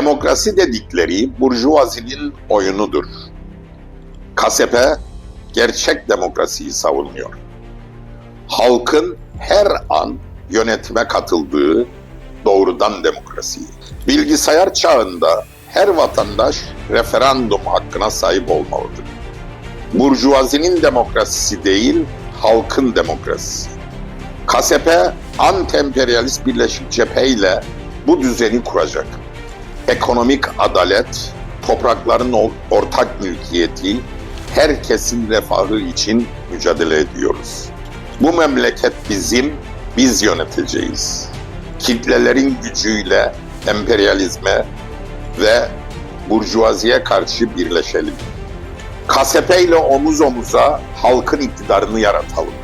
Demokrasi dedikleri burjuvazinin oyunudur. Kasepe gerçek demokrasiyi savunuyor. Halkın her an yönetime katıldığı doğrudan demokrasi. Bilgisayar çağında her vatandaş referandum hakkına sahip olmalıdır. Burjuvazinin demokrasisi değil, halkın demokrasisi. Kasepe anti-emperyalist birleşik cepheyle bu düzeni kuracak. Ekonomik adalet, toprakların ortak mülkiyeti, herkesin refahı için mücadele ediyoruz. Bu memleket bizim, biz yöneteceğiz. Kitlelerin gücüyle emperyalizme ve burjuvaziye karşı birleşelim. Kasepe ile omuz omuza halkın iktidarını yaratalım.